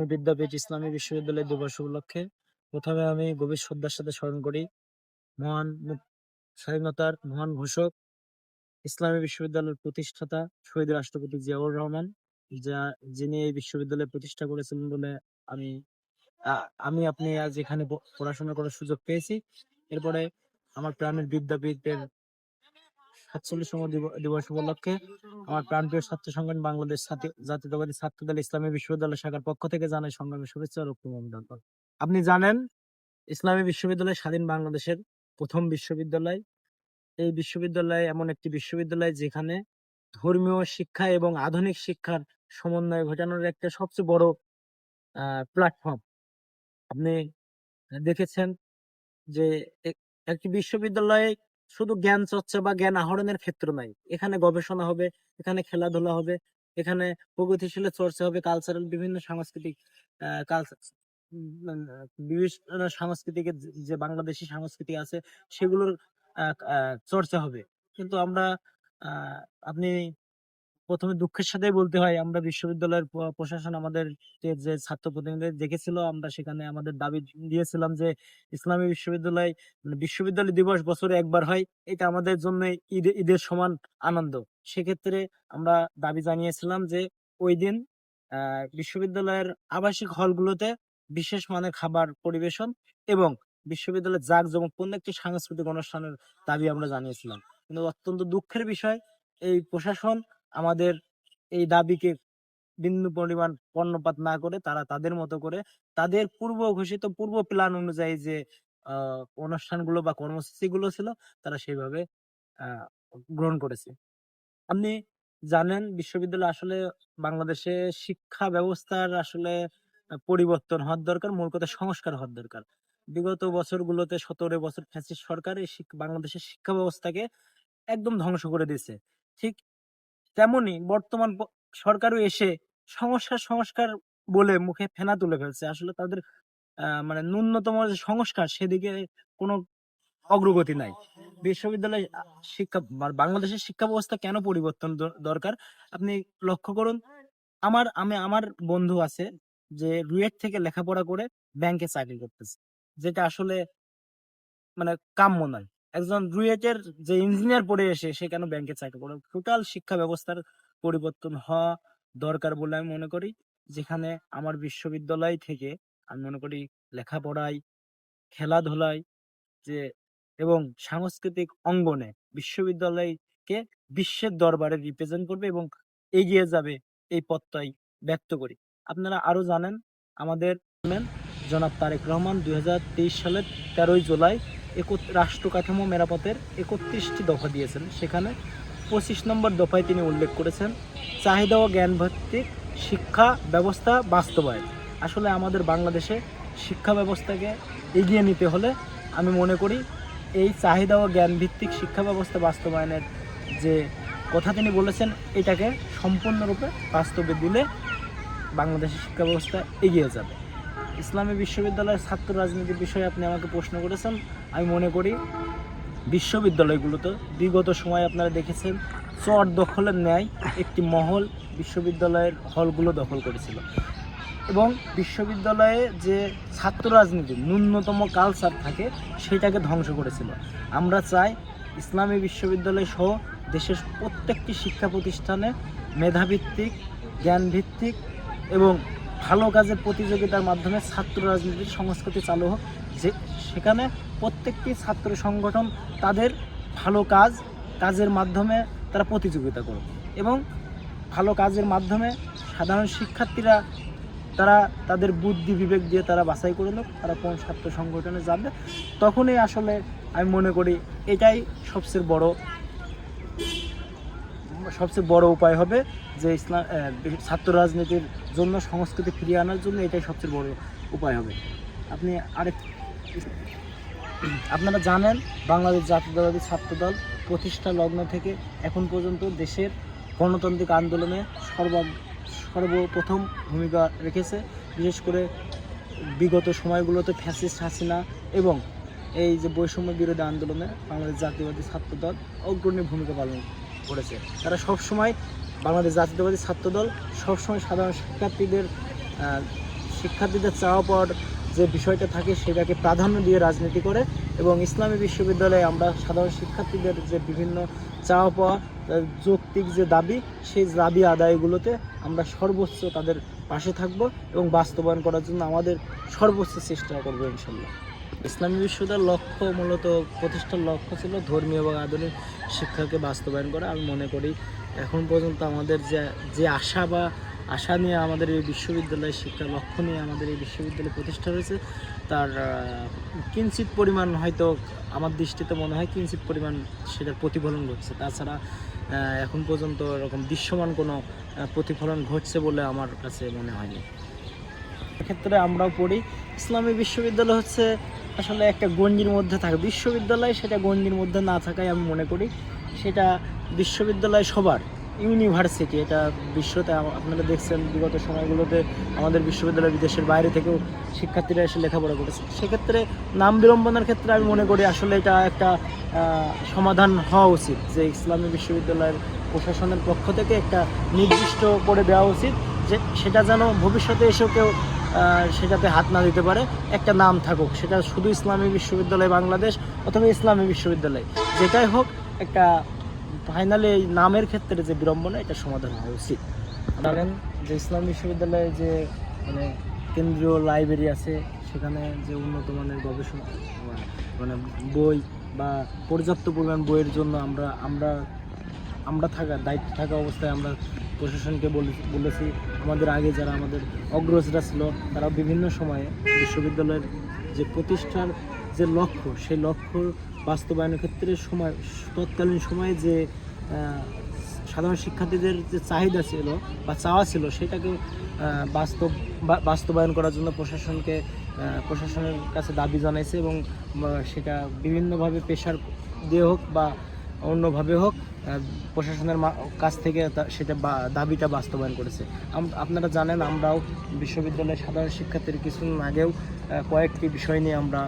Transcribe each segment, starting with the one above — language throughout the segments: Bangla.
ইসলামী বিদ্যাপীঠ ইসলামী বিশ্ববিদ্যালয় দিবস উপলক্ষে। প্রথমে আমি গভীর শ্রদ্ধার সাথে স্মরণ করি। মহান স্বাধীনতার মহান ঘোষক, ইসলামী বিশ্ববিদ্যালয়ের প্রতিষ্ঠাতা শহীদ রাষ্ট্রপতি জিয়াউর রহমান, যা যিনি এই বিশ্ববিদ্যালয় প্রতিষ্ঠা করেছিলেন বলে আমি আমি আপনি আজ এখানে পড়াশোনা করার সুযোগ পেয়েছি। এরপরে আমার প্রাণের বিদ্যাপীঠের সাতচল্লিশতম দিবস উপলক্ষে আমার প্রাণপ্রিয় ছাত্র সংগঠন বাংলাদেশ জাতীয়তাবাদী ছাত্রদল ইসলামী বিশ্ববিদ্যালয় শাখার পক্ষ থেকে জানাই সংগ্রামী শুভেচ্ছা ও আপনি জানেন, ইসলামী বিশ্ববিদ্যালয় স্বাধীন বাংলাদেশের প্রথম বিশ্ববিদ্যালয়। এই বিশ্ববিদ্যালয় এমন একটি বিশ্ববিদ্যালয় যেখানে ধর্মীয় শিক্ষা এবং আধুনিক শিক্ষার সমন্বয় ঘটানোর একটা সবচেয়ে বড় প্ল্যাটফর্ম আপনি দেখেছেন যে এক- একটি বিশ্ববিদ্যালয়ে শুধু জ্ঞান চর্চা বা জ্ঞান আহরণের ক্ষেত্র নাই। এখানে গবেষণা হবে, এখানে খেলাধুলা হবে, এখানে প্রগতিশীল চর্চা হবে কালচারাল বিভিন্ন সাংস্কৃতিক বিভিন্ন সাংস্কৃতিক যে বাংলাদেশি সংস্কৃতি আছে, সেগুলোর চর্চা হবে। কিন্তু আমরা আপনি প্রথমে দুঃখের সাথে বলতে হয়, আমরা বিশ্ববিদ্যালয়ের প্রশাসন আমাদের যে ছাত্র প্রতিনিধি দেখেছিল, আমরা সেখানে আমাদের দাবি দিয়েছিলাম যে, ইসলামী বিশ্ববিদ্যালয় মানে বিশ্ববিদ্যালয় দিবস বছরে একবার হয়, এটা আমাদের জন্য ঈদ, ঈদের সমান আনন্দ। সেক্ষেত্রে আমরা দাবি জানিয়েছিলাম যে, ওই দিন বিশ্ববিদ্যালয়ের আবাসিক হলগুলোতে বিশেষ মানের খাবার পরিবেশন এবং বিশ্ববিদ্যালয়ের জাক জমকপূর্ণ একটি সাংস্কৃতিক অনুষ্ঠানের দাবি আমরা জানিয়েছিলাম। কিন্তু অত্যন্ত দুঃখের বিষয়, এই প্রশাসন আমাদের এই দাবিকে বিন্দু পরিমাণ কর্ণপাত না করে তারা তাদের মতো করে তাদের পূর্ব ঘোষিত পূর্ব প্ল্যান অনুযায়ী যে অনুষ্ঠানগুলো বা কর্মসূচিগুলো ছিল তারা সেইভাবে গ্রহণ করেছে। আপনি জানেন বিশ্ববিদ্যালয় আসলে বাংলাদেশে শিক্ষা ব্যবস্থার আসলে পরিবর্তন হওয়ার দরকার, মূল কথা সংস্কার হওয়ার দরকার। বিগত বছরগুলোতে সতেরো বছর ফ্যাসিস্ট সরকার এই বাংলাদেশের শিক্ষা ব্যবস্থাকে একদম ধ্বংস করে দিয়েছে। ঠিক তেমনি বর্তমান সরকারও এসে সংস্কার সংস্কার বলে মুখে ফেনা তুলে ফেলছে। আসলে তাদের আহ, মানে ন্যূনতম যে সংস্কার সেদিকে কোনো অগ্রগতি নাই। বিশ্ববিদ্যালয় শিক্ষা বাংলাদেশের শিক্ষা ব্যবস্থা কেন পরিবর্তন দরকার? আপনি লক্ষ্য করুন আমার আমি আমার বন্ধু আছে যে রুয়েট থেকে লেখাপড়া করে ব্যাংকে চাকরি করতেছে যেটা আসলে মানে কাম্য নয়। একজন রুয়েটের যে ইঞ্জিনিয়ার পড়ে এসে, সে কেন ব্যাংকে চাকরি করে টোটাল শিক্ষা ব্যবস্থার পরিবর্তন হওয়া দরকার বলে আমি মনে করি। যেখানে আমার বিশ্ববিদ্যালয় থেকে আমি মনে করি লেখাপড়ায়, খেলাধুলায় যে, এবং সাংস্কৃতিক অঙ্গনে বিশ্ববিদ্যালয়কে বিশ্বের দরবারে রিপ্রেজেন্ট করবে এবং এগিয়ে যাবে এই পথটাই ব্যক্ত করি। আপনারা আরও জানেন, আমাদের জনাব তারেক রহমান দুই হাজার তেইশ সালের তেরোই জুলাই রাষ্ট্র কাঠামো মেরামতের একত্রিশটি দফা দিয়েছেন। সেখানে পঁচিশ নম্বর দফায় তিনি উল্লেখ করেছেন, চাহিদা ও জ্ঞান ভিত্তিক শিক্ষা ব্যবস্থা বাস্তবায়ন। আসলে আমাদের বাংলাদেশে শিক্ষা ব্যবস্থাকে এগিয়ে নিতে হলে আমি মনে করি এই চাহিদা ও জ্ঞান ভিত্তিক শিক্ষা ব্যবস্থা বাস্তবায়নের যে কথা তিনি বলেছেন, এটাকে সম্পূর্ণরূপে বাস্তবে দিলে বাংলাদেশের শিক্ষা ব্যবস্থা এগিয়ে যাবে। ইসলামী বিশ্ববিদ্যালয়ের ছাত্র রাজনীতির বিষয়ে আপনি আমাকে প্রশ্ন করেছেন, আমি মনে করি বিশ্ববিদ্যালয়গুলোতে বিগত সময়ে আপনারা দেখেছেন চর দখলের ন্যায় একটি মহল বিশ্ববিদ্যালয়ের হলগুলো দখল করেছিল। এবং বিশ্ববিদ্যালয়ে যে ছাত্র রাজনীতি ন্যূনতম কালচার থাকে, সেটাকে ধ্বংস করেছিল। আমরা চাই ইসলামী বিশ্ববিদ্যালয় সহ দেশের প্রত্যেকটি শিক্ষা প্রতিষ্ঠানে মেধাভিত্তিক, জ্ঞানভিত্তিক এবং ভালো কাজের প্রতিযোগিতার মাধ্যমে ছাত্র রাজনীতির সংস্কৃতি চালু হোক, যে সেখানে প্রত্যেকটি ছাত্র সংগঠন তাদের ভালো কাজ, কাজের মাধ্যমে তারা প্রতিযোগিতা করুক। এবং ভালো কাজের মাধ্যমে সাধারণ শিক্ষার্থীরা তারা তাদের বুদ্ধি, বিবেক দিয়ে তারা বাছাই করে লোক তারা কোন ছাত্র সংগঠনে যাবে, তখনই আসলে আমি মনে করি এটাই সবচেয়ে বড় সবচেয়ে বড় উপায় হবে যে ইসলাম ছাত্র রাজনীতির জন্য সংস্কৃতি ফিরিয়ে আনার জন্য এটাই সবচেয়ে বড় উপায় হবে। আপনি আরেক, আপনারা জানেন বাংলাদেশ জাতীয়তাবাদী ছাত্রদল প্রতিষ্ঠা লগ্ন থেকে এখন পর্যন্ত দেশের গণতান্ত্রিক আন্দোলনে সর্ব, সর্বপ্রথম ভূমিকা রেখেছে। বিশেষ করে বিগত সময়গুলোতে ফ্যাসিস্ট হাসিনা এবং এই যে বৈষম্য বিরোধী আন্দোলনে বাংলাদেশ জাতীয়বাদী ছাত্রদল অগ্রণী ভূমিকা পালন করেছে। তারা সবসময় বাংলাদেশ জাতীয়তাবাদী ছাত্রদল, সবসময় সাধারণ শিক্ষার্থীদের শিক্ষার্থীদের চাওয়া পাওয়ার যে বিষয়টা থাকে সেটাকে প্রাধান্য দিয়ে রাজনীতি করে এবং ইসলামী বিশ্ববিদ্যালয়ে আমরা সাধারণ শিক্ষার্থীদের যে বিভিন্ন চাওয়া পাওয়া যৌক্তিক যে দাবি, সেই দাবি আদায়গুলোতে আমরা সর্বোচ্চ তাদের পাশে থাকব এবং বাস্তবায়ন করার জন্য আমাদের সর্বোচ্চ চেষ্টা করব ইনশাল্লাহ। ইসলামী বিশ্ববিদ্যালয়ের লক্ষ্য, মূলত প্রতিষ্ঠার লক্ষ্য ছিল ধর্মীয় এবং আধুনিক শিক্ষাকে বাস্তবায়ন করা। আমি মনে করি এখন পর্যন্ত আমাদের যে যে আশা বা আশা নিয়ে আমাদের এই বিশ্ববিদ্যালয়ের শিক্ষা লক্ষ্য নিয়ে আমাদের এই বিশ্ববিদ্যালয় প্রতিষ্ঠা হয়েছে, তার কিঞ্চিত পরিমাণ হয়তো আমার দৃষ্টিতে মনে হয় কিঞ্চিত পরিমাণ সেটার প্রতিফলন ঘটছে। তাছাড়া এখন পর্যন্ত এরকম দৃশ্যমান কোনো প্রতিফলন ঘটছে বলে আমার কাছে মনে হয়নি। ক্ষেত্রে আমরাও পড়ি, ইসলামী বিশ্ববিদ্যালয় হচ্ছে আসলে একটা গঞ্জির মধ্যে থাকে। বিশ্ববিদ্যালয় সেটা গঞ্জির মধ্যে না থাকায় আমি মনে করি। সেটা বিশ্ববিদ্যালয় সবার, ইউনিভার্সিটি, এটা বিশ্বতে আপনারা দেখছেন বিগত সময়গুলোতে আমাদের বিশ্ববিদ্যালয় বিদেশের বাইরে থেকেও শিক্ষার্থীরা এসে লেখাপড়া করেছে। সেক্ষেত্রে নাম বিড়ম্বনার ক্ষেত্রে আমি মনে করি আসলে এটা একটা সমাধান হওয়া উচিত যে ইসলামী বিশ্ববিদ্যালয়ের প্রশাসনের পক্ষ থেকে একটা নির্দিষ্ট করে দেওয়া উচিত যে সেটা যেন ভবিষ্যতে এসেও কেউ সেটাতে হাত না দিতে পারে, একটা নাম থাকুক। সেটা শুধু ইসলামী বিশ্ববিদ্যালয় বাংলাদেশ অথবা ইসলামী বিশ্ববিদ্যালয়। যেটাই হোক, একটা ফাইনালি এই নামের ক্ষেত্রে যে বিড়ম্বনা, এটা সমাধান হওয়া উচিত। জানেন যে ইসলাম বিশ্ববিদ্যালয়ে যে মানে কেন্দ্রীয় লাইব্রেরি আছে, সেখানে যে উন্নত মানের গবেষণা মানে বই বা পর্যাপ্ত পরিমাণ বইয়ের জন্য আমরা আমরা আমরা থাকা, দায়িত্ব থাকা অবস্থায় আমরা প্রশাসনকে বলে- বলেছি, আমাদের আগে যারা আমাদের অগ্রজরা ছিল, তারা বিভিন্ন সময়ে বিশ্ববিদ্যালয়ের যে প্রতিষ্ঠার যে লক্ষ্য, সেই লক্ষ্য বাস্তবায়নের ক্ষেত্রে সময়, তৎকালীন সময়ে যে সাধারণ শিক্ষার্থীদের যে চাহিদা ছিল বা চাওয়া ছিল, সেটাকে বাস্তব বাস্তবায়ন করার জন্য প্রশাসনকে প্রশাসনের কাছে দাবি জানাইছে এবং সেটা বিভিন্নভাবে পেশার দিয়ে হোক বা অন্যভাবে হোক প্রশাসনের কাছ থেকে সেটা দাবিটা বাস্তবায়ন করেছে। আপনারা জানেন, আমরাও বিশ্ববিদ্যালয়ের সাধারণ শিক্ষার্থীর কিছুদিন আগেও কয়েকটি বিষয় নিয়ে আমরা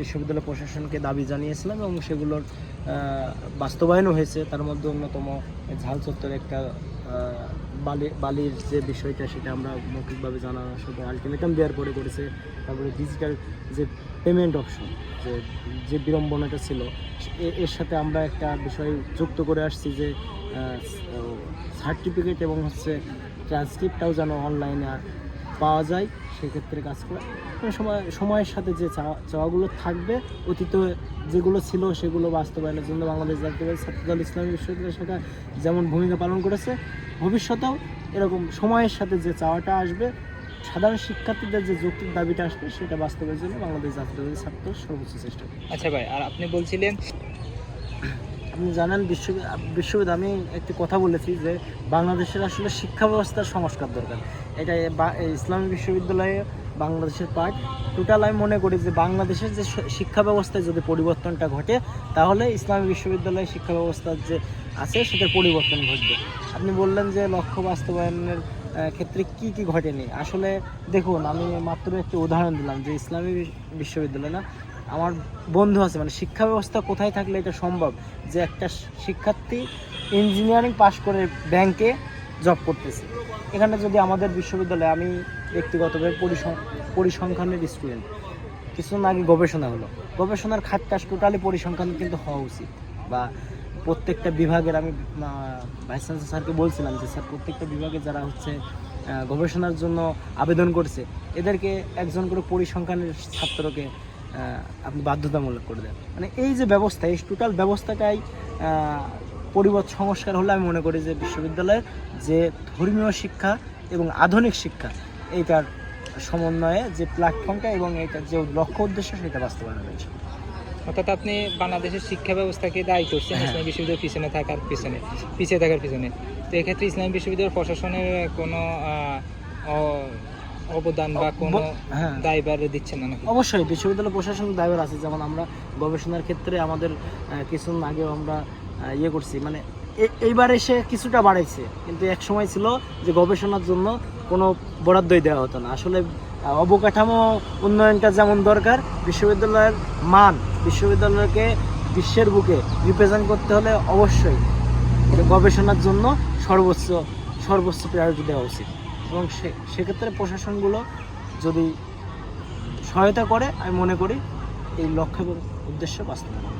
বিশ্ববিদ্যালয় প্রশাসনকে দাবি জানিয়েছিলাম এবং সেগুলোর বাস্তবায়নও হয়েছে। তার মধ্যে অন্যতম ঝাল চত্বরে একটা বালি বালির যে বিষয়টা সেটা আমরা মৌখিকভাবে জানানোর সাথে আলটিমেটাম দেওয়ার পরে করেছে। তারপরে ডিজিটাল যে পেমেন্ট অপশন যে যে বিড়ম্বনাটা ছিল এর সাথে আমরা একটা বিষয় যুক্ত করে আসছি যে সার্টিফিকেট এবং হচ্ছে ট্রান্সক্রিপ্টটাও যেন অনলাইনে পাওয়া যায়, সেক্ষেত্রে কাজ করে। সময় সময়ের সাথে যে চাওয়া চাওয়াগুলো থাকবে, অতীত যেগুলো ছিল সেগুলো বাস্তবায়নের জন্য বাংলাদেশ জাতীয়বাদী ছাত্রদল ইসলামী বিশ্ববিদ্যালয় শাখা যেমন ভূমিকা পালন করেছে ভবিষ্যতেও এরকম সময়ের সাথে যে চাওয়াটা আসবে সাধারণ শিক্ষার্থীদের যে যৌক্তিক দাবিটা আসবে সেটা বাস্তবের জন্য বাংলাদেশ জাতীয়তাবাদী ছাত্র সর্বোচ্চ চেষ্টা আচ্ছা ভাই আর আপনি বলছিলেন আপনি জানেন বিশ্ব বিশ্ববিদ্যালয় আমি একটি কথা বলেছি যে বাংলাদেশের আসলে শিক্ষা ব্যবস্থার সংস্কার দরকার। এটা ইসলামী বিশ্ববিদ্যালয়ে বাংলাদেশের পার্ট টোটাল আমি মনে করি যে বাংলাদেশের যে শিক্ষা ব্যবস্থায় যদি পরিবর্তনটা ঘটে তাহলে ইসলামী বিশ্ববিদ্যালয়ের শিক্ষা ব্যবস্থার যে আছে, সেটার পরিবর্তন ঘটবে। আপনি বললেন যে লক্ষ্য বাস্তবায়নের ক্ষেত্রে কি কি ঘটেনি? আসলে দেখুন, আমি মাত্র একটি উদাহরণ দিলাম যে ইসলামী বিশ্ববিদ্যালয় না, আমার বন্ধু আছে মানে শিক্ষা ব্যবস্থা কোথায় থাকলে এটা সম্ভব? যে একটা শিক্ষার্থী ইঞ্জিনিয়ারিং পাশ করে ব্যাংকে জব করতেছে। এখানে যদি আমাদের বিশ্ববিদ্যালয়ে আমি ব্যক্তিগতভাবে পরিসং- পরিসংখ্যানের স্টুডেন্ট কিছুদিন আগে গবেষণা হলো। গবেষণার খাতটা টোটালি পরিসংখ্যান কিন্তু হওয়া উচিত, বা প্রত্যেকটা বিভাগের আমি ভাইস চ্যান্সেলর স্যারকে বলছিলাম যে, স্যার, প্রত্যেকটা বিভাগে যারা হচ্ছে গবেষণার জন্য আবেদন করছে, এদেরকে একজন করে পরিসংখ্যানের ছাত্রকে আপনি বাধ্যতামূলক করে দেন। মানে এই যে ব্যবস্থা, এই টোটাল ব্যবস্থাটাই পরিবর্তন, সংস্কার হলে আমি মনে করি যে বিশ্ববিদ্যালয়ের যে ধর্মীয় শিক্ষা এবং আধুনিক শিক্ষা, এইটার সমন্বয়ে যে প্ল্যাটফর্মটা এবং এটার যে লক্ষ্য উদ্দেশ্য, সেটা বাস্তবায়ন হয়েছে অর্থাৎ আপনি বাংলাদেশের শিক্ষা ব্যবস্থাকে দায়ী করছেন হ্যাঁ। ইসলামী বিশ্ববিদ্যালয়ের পিছনে থাকার পিছনে পিছিয়ে থাকার পিছনে। তো এক্ষেত্রে ইসলামী বিশ্ববিদ্যালয় প্রশাসনের কোনো অবদান বা কোনো হ্যাঁ। দায়ভার দিচ্ছেন না নাকি? অবশ্যই বিশ্ববিদ্যালয় প্রশাসনিক দায়ভার আছে। যেমন আমরা গবেষণার ক্ষেত্রে আমাদের কিছুদিন আগেও আমরা ইয়ে করছি। মানে এইবার এসে কিছুটা বাড়াইছে। কিন্তু এক সময় ছিল যে গবেষণার জন্য কোনো বরাদ্দই দেওয়া হতো না। আসলে অবকাঠামো উন্নয়নটা যেমন দরকার, বিশ্ববিদ্যালয়ের মান বিশ্ববিদ্যালয়কে বিশ্বের বুকে রিপ্রেজেন্ট করতে হলে অবশ্যই গবেষণার জন্য সর্বোচ্চ সর্বোচ্চ প্রায়োরিটি দেওয়া উচিত। এবং সে- সেক্ষেত্রে প্রশাসনগুলো যদি সহায়তা করে, আমি মনে করি এই লক্ষ্য এবং উদ্দেশ্য বাস্তবায়ন